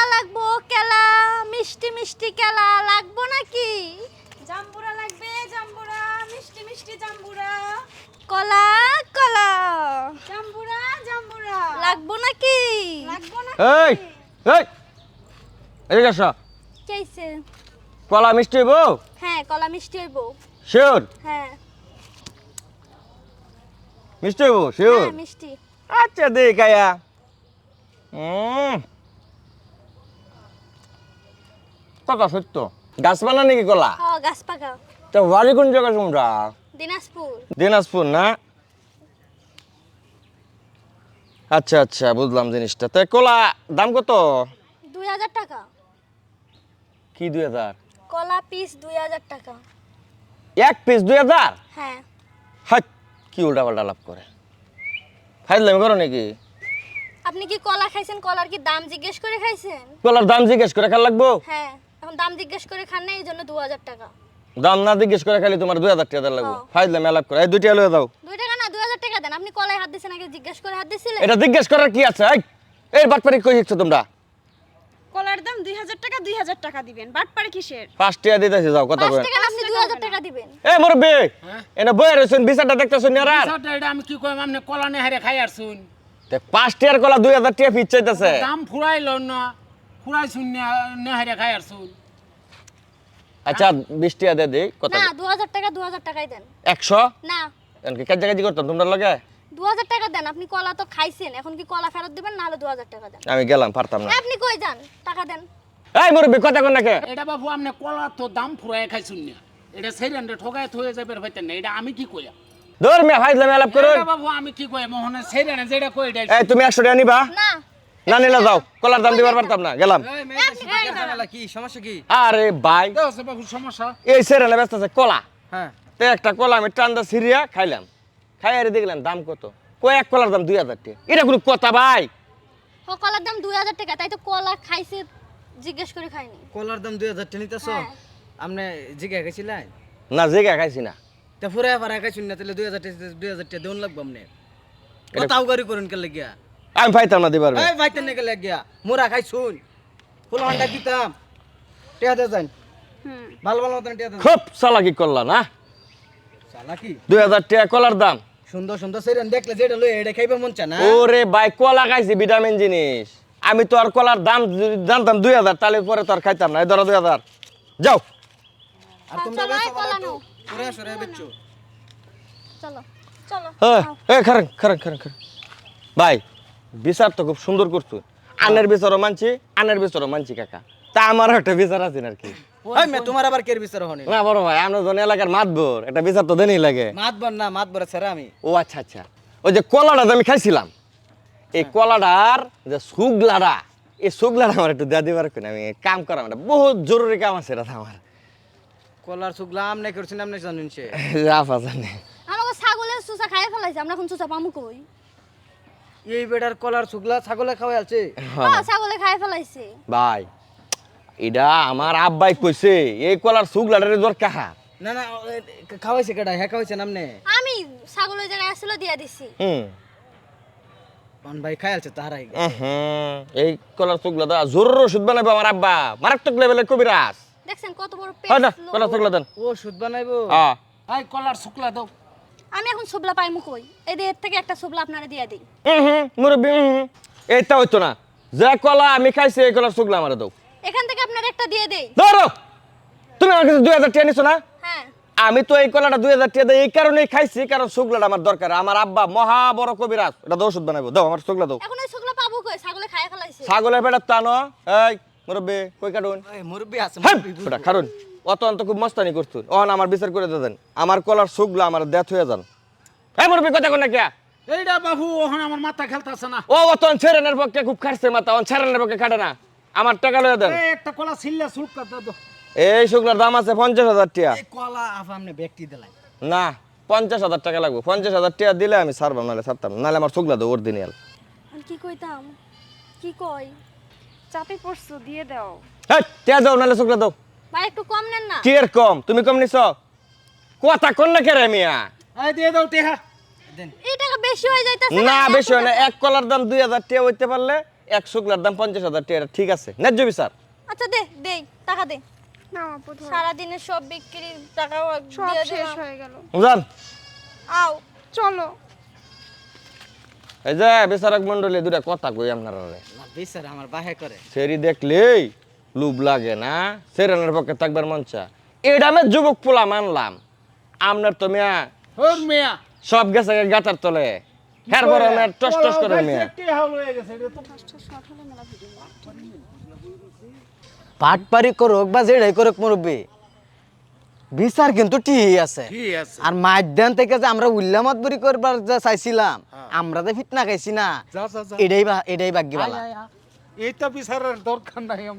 কেলা লাগবো কেলা মিষ্টি মিষ্টি কেলা লাগবো নাকি? জাম্বুরা লাগবে জাম্বুরা মিষ্টি মিষ্টি জাম্বুরা। কলা কলা। জাম্বুরা জাম্বুরা। লাগবো নাকি? লাগবো না এই এই এদিকে আসো। চাইছে কলা মিষ্টি হইব? হ্যাঁ কলা মিষ্টি হইব। শিওর? হ্যাঁ। মিষ্টি হইব শিওর? হ্যাঁ মিষ্টি। আচ্ছা দে কায়া উম। কথা সত্য? গাছ বানা নাকি কলা? তো বাড়ি কোন জায়গা তোমরা? দিনাজপুর। দিনাজপুর না? আচ্ছা আচ্ছা বুঝলাম জিনিসটা। তাই কলা দাম কত? দুই হাজার টাকা। কি দুই হাজার? কলা পিস দুই হাজার টাকা। এক পিস দুই হাজার? হ্যাঁ। হাট কি উল্টা পাল্টা লাভ করে? ফাইজলামি করো নাকি? আপনি কি কলা খাইছেন? কলার কি দাম জিজ্ঞেস করে খাইছেন? কলার দাম জিজ্ঞেস করে খাল লাগবো? হ্যাঁ। এখন দাম জিজ্ঞেস করে খান না এই জন্য দু হাজার টাকা। দাম না জিজ্ঞেস করে খালি তোমার দুই হাজার টাকা লাগবো। হ্যাঁ। ফাইজলামি আলাপ করে। এই দুইটা লয়ে দাও দুই টাকা না দুই হাজার টাকা দেন। আপনি কলায় হাত দিয়েছেন আগে জিজ্ঞেস করে হাত দিয়েছিলেন এটা জিজ্ঞেস করার কি আছে এই? এই বাটপারি কই তোমরা? কলার দাম দুই হাজার টাকা দুই হাজার টাকা দিবেন। বাটপারে কিসের? পাঁচ টাকা দিতেছি যাও কথা পাঁচ কয় টাকা আপনি দুই হাজার টাকা দিবেন। এই মুরব্বি! এনে বইয়ে রয়েছেন বিচারটা দেখতেছেন না আর? বিষয়টা এটা আমি কি কইম আপনি কলা নেহারে খাই আসছুন। তে পাঁচ টাকার কলা দুই হাজার টাকা ফিট চাইতেছে। দাম ফুরাইল না ফুরাই শুন নেহারে খাই আসছুন। আচ্ছা বিশ টাকা দিয়ে দিই কত? না দু হাজার টাকা দু হাজার টাকাই দেন। একশো? না। এনকি কাজ কাজি করতাম তোমরা লগে? দু হাজার টাকা দেন আপনি কলা তো খাইছেন এখন কি কলা ফেরত দিবেন? না হলে দু হাজার টাকা দেন। আমি গেলাম পারতাম না। আপনি কই যান? টাকা দেন। এই মুরব্বি কথা কোন নাকি এটা বাবু আপনি কলা তো দাম ফুরাই খাইছুন না। এটা সেই রেন্ডে ঠকাই থয়ে যাবে হইতেন না এটা আমি কি কইয়া? ধর মে ফাইজলামি আলাপ করুন। এটা বাবু আমি কি কই মোহনে সেই রেন্ডে যেটা কই এটা এই তুমি একশো টাকা নিবা। না। না নিলে যাও কলার দাম দিবার পারতাম না গেলাম। কি সমস্যা কি? আরে ভাই। এই সেরেলে ব্যস্ত আছে কলা। হ্যাঁ। তো একটা কলা আমি টান্দা সিরিয়া খাইলাম। খাই আর দেখলাম দাম কত? কয়েক কলার দাম দুই হাজার টাকা। এটা কোনো কথা ভাই। ও কলার দাম দুই হাজার টাকা তাই তো কলা খাইছে জিজ্ঞেস করে খাইনি। কলার দাম দুই হাজার টাকা নিতেছ? হ্যাঁ। আপনি জিগা গেছিলেন না জেগা খাইছি না। তা ফুরে আবার খাইছুন না তাহলে দুই হাজার টাকা দুই হাজার টাকা দেউন লাগবো আপনি কথাও গাড়ি করুন কে লাগিয়া আমি পাইতাম না দিবার এই ভাইতেন নাকি লাগিয়া মোরা খাইছুন ফুল হান্ডা দিতাম। টিয়া দে যান হুম। ভালো ভালো মতন টিয়া দে খুব চালাকি করলা না? চালা কি দুই হাজার টাকা কলার দাম। সুন্দর সুন্দর সেরেন। দেখলে যেটা লই এটা খাইবে মন চা না। ওরে ভাই কলা খাইছি ভিটামিন জিনিস। আমি তো আর কলার দাম জানতাম দুই হাজার তাহলে পরে তো আর খাইতাম না। এই ধরো দুই হাজার। যাও। আর তোমরা কলা নাও। পুরে সরে বেচো। চলো চলো। হ্যাঁ এ খারান খারান খারান খারান। ভাই বিচার তো খুব সুন্দর করছ। আনের বিচারও মানছি আনের বিচারও মানছি কাকা। তা আমার একটা বিচার আছে আর কি তোমার আবার কের বিচার হনে না বড় ভাই আমরা জন এলাকার মাতবর একটা বিচার তো দেনই লাগে। মাতবার না মাতবার ছেড়ে আমি। ও আচ্ছা আচ্ছা। ওই যে কলাটা আমি খাইছিলাম এই কলাটার যে সুগলাটা এই সুগলাটা আমার একটু দেওয়া দিবার কেন আমি কাম করা আমার বহুত জরুরি কাম আছে এটা আমার। কলার শুকলাম না করছেন আপনি জানুন সে। আফা জানে। আমাকে ছাগলের চুষা খাই ফেলাইছে আমরা এখন চুষা পামু কই? এই বেটার কলার শুকলা ছাগলে খাওয়াই আছে। হ্যাঁ। ছাগলে খাই ফেলাইছে। ভাই এটা আমার আব্বাই কইছে এই কলার সুগলাটার দরকার না না খাওয়াইছে কেডা হ্যাঁ খাওয়াইছে নামনে আমি ছাগলের জায়গায় আসলে দিয়া দিছি। হুম। অন ভাই খাই আছে তাহারাই। এই কলার দা জোর ওষুধ বানাইবো আমার আব্বা। মারাত্মক লেভেলের কবিরাজ। দেখছেন কত বড় হয় না পেট কলার সুগলা দেন। ও সুদ বানাইবো? হ্যাঁ। এই কলার শুকলা দাও। আমি এখন সুবলা পাইমু কই? এই এর থেকে একটা সুবলা আপনারা দিয়া দিই। হুম মুরব্বী হুম এইটা হইতো না। যে কলা আমি খাইছি এই কলার সুগলা আমার দাও। এখান থেকে আপনার একটা দিয়ে দেই। ধরো! তুমি আমার কাছে দুই হাজার টাকা নিছো না? হ্যাঁ। আমি তো এই কলাটা দুই হাজার টাকা দিই এই কারণেই খাইছি কারণ শুকলাটা আমার দরকার। আমার আব্বা মহা বড় কবিরাজ। এটা দাও ওষুধ বানাবো দাও আমার শুকলা দাও। এখন ওই সুবলা পাবো কই? ছাগলে খাই ফেলাইছে। ছাগলের পেটার টানো এই মুরব্বী কই কাটুন? এই মুরব্বি আছে হ্যাঁ মুরব্বি। কারণ অত অন্ত খুব মস্তানি করতুন অন আমার বিচার করে দেন। আমার কলার শুকলা আমার দেথ হয়ে যান। এই মুরব্বী কথা কোন না কে এইটা বাবু ওখানে আমার মাথা খেলতেছে না। ও অত ছেড়েনের পক্ষে খুব খাটছে মাথা অন ছেড়েনের পক্ষে কাটে না। আমার টাকা লয়ে দেন। একটা কলা ছিললে শুল্কা দাও এই শুকলার দাম আছে পঞ্চাশ হাজার টাকা এই কলা আপনি ব্যক্তি দিলাই। না পঞ্চাশ হাজার টাকা লাগবে। পঞ্চাশ হাজার টাকা দিলে আমি ছাড়বাম নাহলে ছাড়তাম। নাহলে আমার শুকলা দেবো অরিজিনাল। আমি কি কইতাম? কি কই? চাপে পড়ছো দিয়ে দাও। হ্যাঁ টাকা দাও নাহলে শুকলা দাও। ভাই একটু কম নেন না। কি কম? তুমি কম নিছ? কথা কোন না কেরে মিয়া? এই দিয়ে দাও টেহা। এই টাকা বেশি হয়ে যাইতাছে না বেশি হয় না। এক কলার দাম দুই হাজার টাকা হইতে পারলে এক শুক্লার দাম পঞ্চাশ হাজার টাকা ঠিক আছে। ন্যায্য বিচার। আচ্ছা দে দে টাকা দে। না আপু ধরো। সারাদিনের সব বিক্রির টাকাও সব শেষ হয়ে গেল। জান আও। চলো। এই যে বিচারক মন্ডলী দুটা কথা কই আপনারা না বিচার আমার বাহে করে। সেরি দেখলেই লুব লাগে না সেরানের পক্ষে থাকবার মঞ্চা এটা আমি যুবক পোলা মানলাম। আপনার তো মিয়া সব গেছে গাতার তলে। হ্যার পরে টস টস করে মিয়া। পাটপারি করুক বা যেটাই করুক মুরব্বী বিচার কিন্তু ঠিকই আছে। ঠিক আছে। আর মাইদান থেকে যে আমরা উল্লামত বরি করবার যে চাইছিলাম আমরা যে ফিটনা খাইছি না এটাই এটাই ভাগ্য আয়। এইটা বিচারের দরকার নাই আমরা।